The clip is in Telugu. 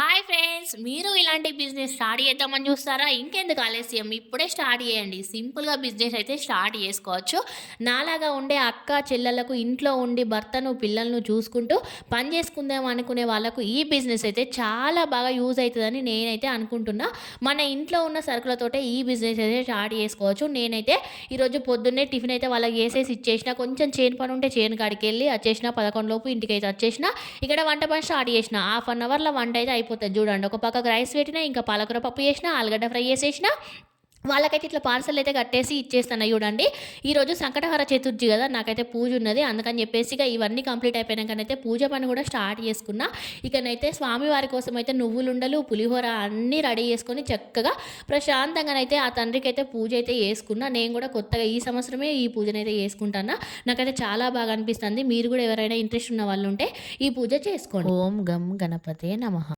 హాయ్ ఫ్రెండ్స్ మీరు ఇలాంటి బిజినెస్ స్టార్ట్ చేద్దామని చూస్తారా? ఇంకెందుకు ఆలస్యం? ఇప్పుడే స్టార్ట్ చేయండి. సింపుల్గా బిజినెస్ అయితే స్టార్ట్ చేసుకోవచ్చు. నాలాగా ఉండే అక్క చెల్లెలకు ఇంట్లో ఉండి భర్తను పిల్లలను చూసుకుంటూ పని చేసుకుందాం అనుకునే వాళ్ళకు ఈ బిజినెస్ అయితే చాలా బాగా యూజ్ అవుతుందని నేనైతే అనుకుంటున్నా. మన ఇంట్లో ఉన్న సరుకులతోటే ఈ బిజినెస్ అయితే స్టార్ట్ చేసుకోవచ్చు. నేనైతే ఈరోజు పొద్దున్నే టిఫిన్ అయితే వాళ్ళకి వేసేసి ఇచ్చేసిన. కొంచెం చేను పని ఉంటే చేను కాడికి వెళ్ళి వచ్చేసిన. పదకొండు లోపు ఇంటికి అయితే వచ్చేసిన. ఇక్కడ వంట పని స్టార్ట్ చేసిన. హాఫ్ అన్ అవర్లో వంట అయితే అయిపోతుంది చూడండి. ఒక పక్కకు రైస్ పెట్టినా ఇంకా పాలకూర పప్పు చేసిన ఆలుగడ్డ ఫ్రై చేసేసిన వాళ్ళకైతే ఇట్లా పార్సల్ అయితే కట్టేసి ఇచ్చేస్తాను చూడండి. ఈరోజు సంకటహర చతుర్థి కదా నాకైతే పూజ ఉన్నది. అందుకని చెప్పేసి ఇక ఇవన్నీ కంప్లీట్ అయిపోయినాకనైతే పూజ పని కూడా స్టార్ట్ చేసుకున్నా. ఇకనైతే స్వామివారి కోసం అయితే నువ్వులుండలు పులిహోర అన్నీ రెడీ చేసుకొని చక్కగా ప్రశాంతంగానైతే ఆ తండ్రికి అయితే పూజ అయితే చేసుకున్నా. నేను కూడా కొత్తగా ఈ సంవత్సరమే ఈ పూజనైతే చేసుకుంటాను. నాకైతే చాలా బాగా అనిపిస్తుంది. మీరు కూడా ఎవరైనా ఇంట్రెస్ట్ ఉన్న వాళ్ళు ఉంటే ఈ పూజ చేసుకోండి. ఓం గం గణపతే నమ.